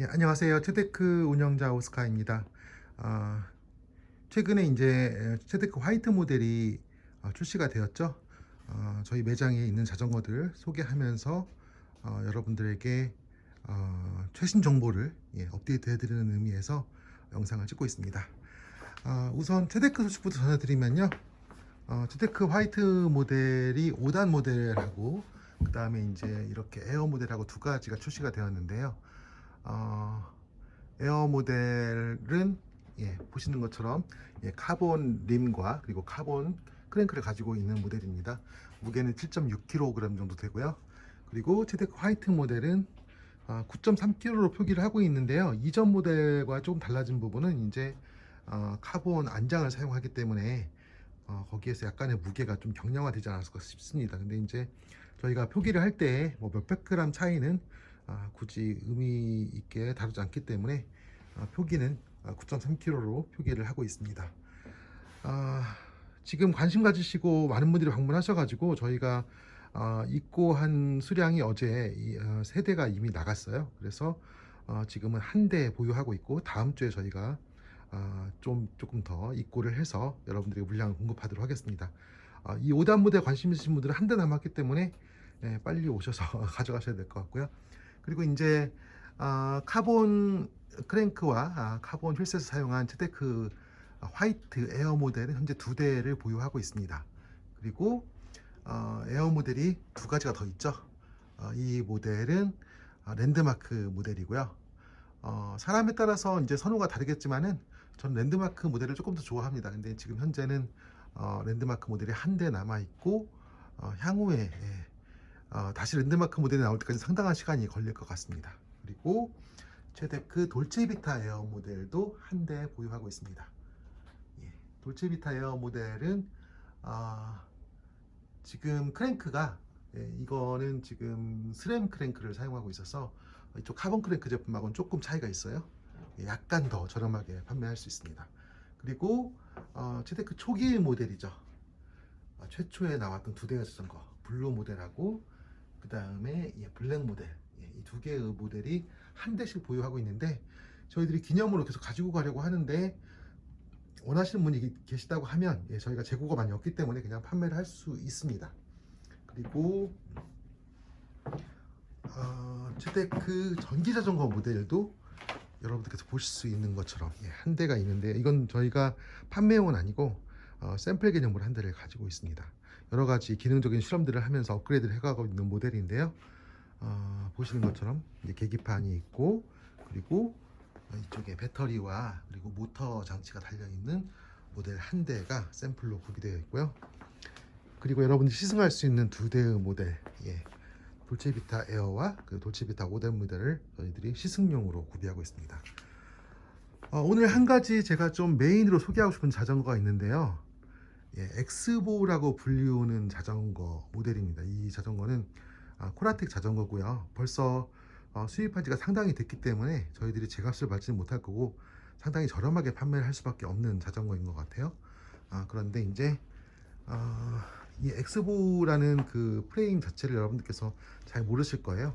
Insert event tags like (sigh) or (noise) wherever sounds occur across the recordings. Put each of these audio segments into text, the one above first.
예, 안녕하세요. 최테크 운영자 오스카입니다. 아, 최근에 이제 최테크 화이트 모델이 어, 출시가 되었죠. 어, 저희 매장에 있는 자전거들 소개하면서 어, 여러분들에게 어, 최신 정보를 예, 업데이트 해드리는 의미에서 영상을 찍고 있습니다. 아, 우선 최테크 소식부터 전해드리면요. 어, 최테크 화이트 모델이 5단 모델하고 그 다음에 이제 이렇게 에어 모델하고 두 가지가 출시가 되었는데요. 어, 에어 모델은 예, 보시는 것처럼 예, 카본 림과 그리고 카본 크랭크를 가지고 있는 모델입니다. 무게는 7.6kg 정도 되고요. 그리고 최대크 화이트 모델은 어, 9.3kg로 표기를 하고 있는데요. 이전 모델과 조금 달라진 부분은 이제 어, 카본 안장을 사용하기 때문에 어, 거기에서 약간의 무게가 좀 경량화되지 않았을까 싶습니다. 근데 이제 저희가 표기를 할 때 뭐 몇백 그램 차이는 아, 굳이 의미 있게 다루지 않기 때문에 아, 표기는 9.3kg로 표기를 하고 있습니다. 아, 지금 관심 가지시고 많은 분들이 방문하셔가지고 저희가 아, 입고한 수량이 어제 이, 어, 세 대가 이미 나갔어요. 그래서 어, 지금은 한 대 보유하고 있고 다음 주에 저희가 아, 좀 조금 더 입고를 해서 여러분들에게 물량을 공급하도록 하겠습니다. 아, 이 5단 모델 관심 있으신 분들은 한 대 남았기 때문에 예, 빨리 오셔서 (laughs) 가져가셔야 될 것 같고요. 그리고 이제 아, 카본 크랭크와 아, 카본 휠셋을 사용한 채테크 화이트 에어 모델은 현재 두 대를 보유하고 있습니다. 그리고 어, 에어 모델이 두 가지가 더 있죠. 어, 이 모델은 아, 랜드마크 모델이고요. 어, 사람에 따라서 이제 선호가 다르겠지만은 저는 랜드마크 모델을 조금 더 좋아합니다. 근데 지금 현재는 어, 랜드마크 모델이 한 대 남아 있고 어, 향후에 예, 어, 다시 랜드마크 모델이 나올 때까지 상당한 시간이 걸릴 것 같습니다. 그리고 최대크 돌체비타 에어 모델도 한 대 보유하고 있습니다. 예, 돌체비타 에어 모델은 아, 지금 크랭크가 예, 이거는 지금 스램 크랭크를 사용하고 있어서 이쪽 카본 크랭크 제품하고는 조금 차이가 있어요. 예, 약간 더 저렴하게 판매할 수 있습니다. 그리고 어, 최대크 초기 모델이죠. 아, 최초에 나왔던 두 대의 자전거 블루 모델하고 그 다음에 예, 블랙 모델 예, 이두 개의 모델이 한 대씩 보유하고 있는데 저희들이 기념으로 계속 가지고 가려고 하는데 원하시는 분이 계시다고 하면 예, 저희가 재고가 많이 없기 때문에 그냥 판매를 할 수 있습니다. 그리고 어, 최대크 전기 자전거 모델도 여러분들께서 보실 수 있는 것처럼 예, 한 대가 있는데 이건 저희가 판매용은 아니고 어, 샘플 개념으로 한 대를 가지고 있습니다. 여러 가지 기능적인 실험들을 하면서 업그레이드를 해가고 있는 모델인데요. 어, 보시는 것처럼 계기판이 있고 그리고 어, 이쪽에 배터리와 그리고 모터 장치가 달려 있는 모델 한 대가 샘플로 구비되어 있고요. 그리고 여러분들이 시승할 수 있는 두 대의 모델, 예, 돌체비타 에어와 그 돌체비타 5대 모델을 저희들이 시승용으로 구비하고 있습니다. 어, 오늘 한 가지 제가 좀 메인으로 소개하고 싶은 자전거가 있는데요. 예, 엑스보라고 불리우는 자전거 모델입니다. 이 자전거는 아, 코라텍 자전거고요. 벌써 어, 수입한 지가 상당히 됐기 때문에 저희들이 제값을 받지는 못할 거고 상당히 저렴하게 판매를 할 수밖에 없는 자전거인 것 같아요. 아, 그런데 이제 어, 이 엑스보라는 그 프레임 자체를 여러분들께서 잘 모르실 거예요.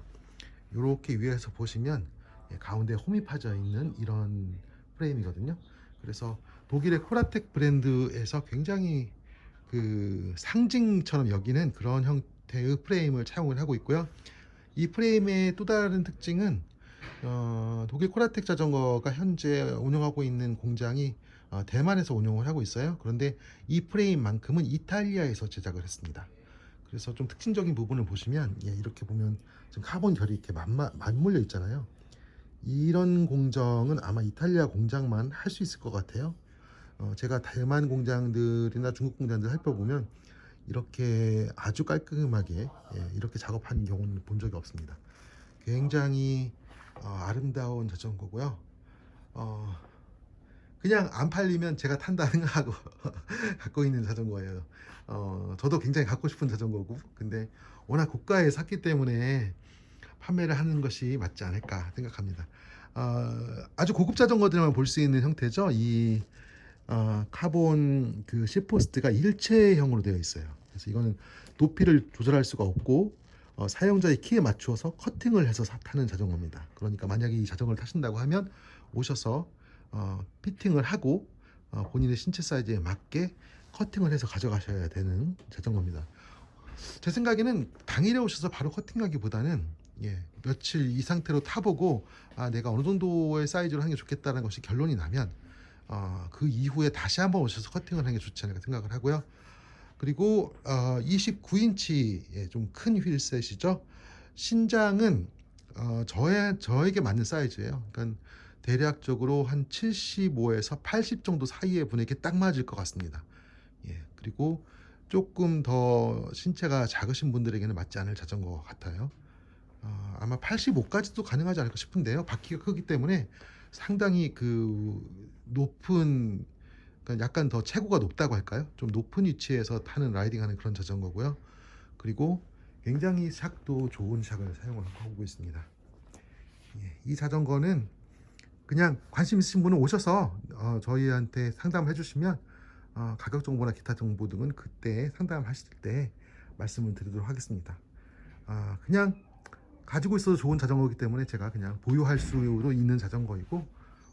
이렇게 위에서 보시면 예, 가운데 홈이 파져 있는 이런 프레임이거든요. 그래서 독일의 코라텍 브랜드에서 굉장히 그 상징처럼 여기는 그런 형태의 프레임을 차용을 하고 있고요. 이 프레임의 또 다른 특징은 어, 독일 코라텍 자전거가 현재 운영하고 있는 공장이 어, 대만에서 운영을 하고 있어요. 그런데 이 프레임만큼은 이탈리아에서 제작을 했습니다. 그래서 좀 특징적인 부분을 보시면 예, 이렇게 보면 지금 카본 결이 이렇게 맞마, 맞물려 있잖아요. 이런 공정은 아마 이탈리아 공장만 할 수 있을 것 같아요. 어, 제가 대만 공장들이나 중국 공장들 살펴보면 이렇게 아주 깔끔하게 예, 이렇게 작업하는 경우는 본 적이 없습니다. 굉장히 어, 아름다운 자전거고요. 어, 그냥 안 팔리면 제가 탄다 생각하고 (laughs) 갖고 있는 자전거예요. 어, 저도 굉장히 갖고 싶은 자전거고, 근데 워낙 고가에 샀기 때문에 판매를 하는 것이 맞지 않을까 생각합니다. 어, 아주 고급 자전거들만 볼 수 있는 형태죠. 이 어, 카본 그 시포스트가 일체형으로 되어 있어요. 그래서 이거는 높이를 조절할 수가 없고 어, 사용자의 키에 맞추어서 커팅을 해서 사- 타는 자전거입니다. 그러니까 만약에 이 자전거를 타신다고 하면 오셔서 어, 피팅을 하고 어, 본인의 신체 사이즈에 맞게 커팅을 해서 가져가셔야 되는 자전거입니다. 제 생각에는 당일에 오셔서 바로 커팅하기보다는 예, 며칠 이 상태로 타보고 아 내가 어느 정도의 사이즈로 하는 게 좋겠다는 것이 결론이 나면 어, 그 이후에 다시 한번 오셔서 커팅을 하는 게 좋지 않을까 생각을 하고요. 그리고 어, 29인치 좀큰 휠셋이죠. 신장은 어, 저의 저에게 맞는 사이즈예요. 그러니까 대략적으로 한 75에서 80 정도 사이의 분에게 딱 맞을 것 같습니다. 예, 그리고 조금 더 신체가 작으신 분들에게는 맞지 않을 자전거 같아요. 어, 아마 85까지도 가능하지 않을까 싶은데요. 바퀴가 크기 때문에 상당히 그 높은 그러니까 약간 더 체구가 높다고 할까요? 좀 높은 위치에서 타는 라이딩하는 그런 자전거고요. 그리고 굉장히 샥도 좋은 샥을 사용을 하고 있습니다. 예, 이 자전거는 그냥 관심 있으신 분은 오셔서 어, 저희한테 상담해 주시면 어, 가격 정보나 기타 정보 등은 그때 상담하실 때 말씀을 드리도록 하겠습니다. 아, 그냥 가지고 있어도 좋은 자전거이기 때문에 제가 그냥 보유할 수도 있는 자전거이고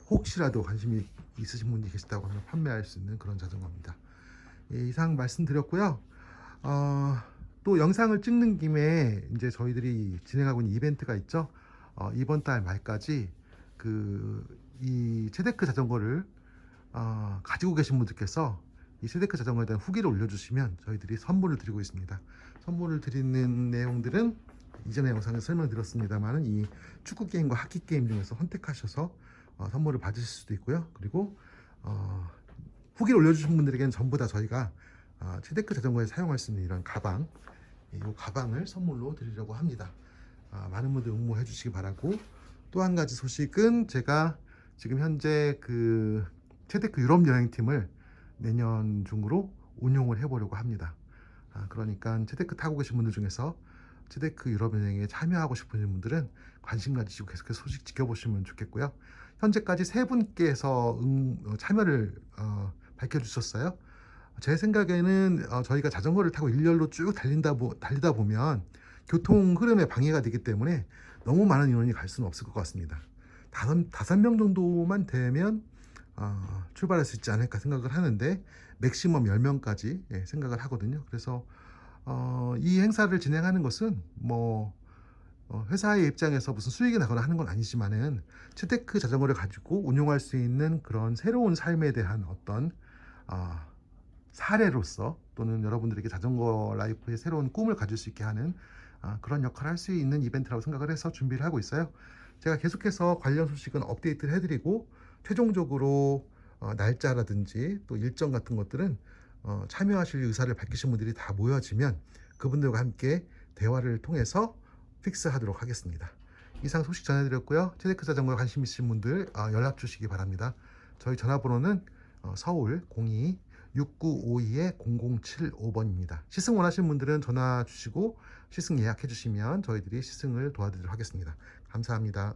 혹시라도 관심이 있으신 분이 계시다고 하면 판매할 수 있는 그런 자전거입니다. 예, 이상 말씀드렸고요. 어, 또 영상을 찍는 김에 이제 저희들이 진행하고 있는 이벤트가 있죠. 어, 이번 달 말까지 그 이 체데크 자전거를 어, 가지고 계신 분들께서 이 체데크 자전거에 대한 후기를 올려주시면 저희들이 선물을 드리고 있습니다. 선물을 드리는 내용들은 이전에 영상에 설명드렸습니다만은 이 축구 게임과 하키 게임 중에서 선택하셔서 어, 선물을 받으실 수도 있고요. 그리고 어, 후기를 올려주신 분들에게는 전부 다 저희가 어, 체데크 자전거에 사용할 수 있는 이런 가방, 이 가방을 선물로 드리려고 합니다. 아, 많은 분들 응모해 주시기 바라고 또 한 가지 소식은 제가 지금 현재 그 체데크 유럽 여행팀을 내년 중으로 운용을 해보려고 합니다. 아, 그러니까 체데크 타고 계신 분들 중에서 체데크 유럽 여행에 참여하고 싶으신 분들은 관심 가지시고 계속해서 소식 지켜보시면 좋겠고요. 현재까지 세 분께서 응, 어, 참여를 어, 밝혀주셨어요. 제 생각에는 어, 저희가 자전거를 타고 일렬로 쭉 달린다 보, 달리다 보면 교통 흐름에 방해가 되기 때문에 너무 많은 인원이 갈 수는 없을 것 같습니다. 다섯, 다섯 명 정도만 되면 어, 출발할 수 있지 않을까 생각을 하는데 맥시멈 10명까지 예, 생각을 하거든요. 그래서 어, 이 행사를 진행하는 것은 뭐 어, 회사의 입장에서 무슨 수익이 나거나 하는 건 아니지만은 채테크 자전거를 가지고 운용할 수 있는 그런 새로운 삶에 대한 어떤 어, 사례로서 또는 여러분들에게 자전거 라이프의 새로운 꿈을 가질 수 있게 하는 아, 그런 역할을 할 수 있는 이벤트라고 생각을 해서 준비를 하고 있어요. 제가 계속해서 관련 소식은 업데이트를 해드리고 최종적으로 어, 날짜라든지 또 일정 같은 것들은 어, 참여하실 의사를 밝히신 분들이 다 모여지면 그분들과 함께 대화를 통해서 픽스하도록 하겠습니다. 이상 소식 전해드렸고요. 체데크 자전거에 관심 있으신 분들 어, 연락 주시기 바랍니다. 저희 전화번호는 어, 서울 02 6952-0075번입니다. 시승 원하시는 분들은 전화 주시고 시승 예약해 주시면 저희들이 시승을 도와드리도록 하겠습니다. 감사합니다.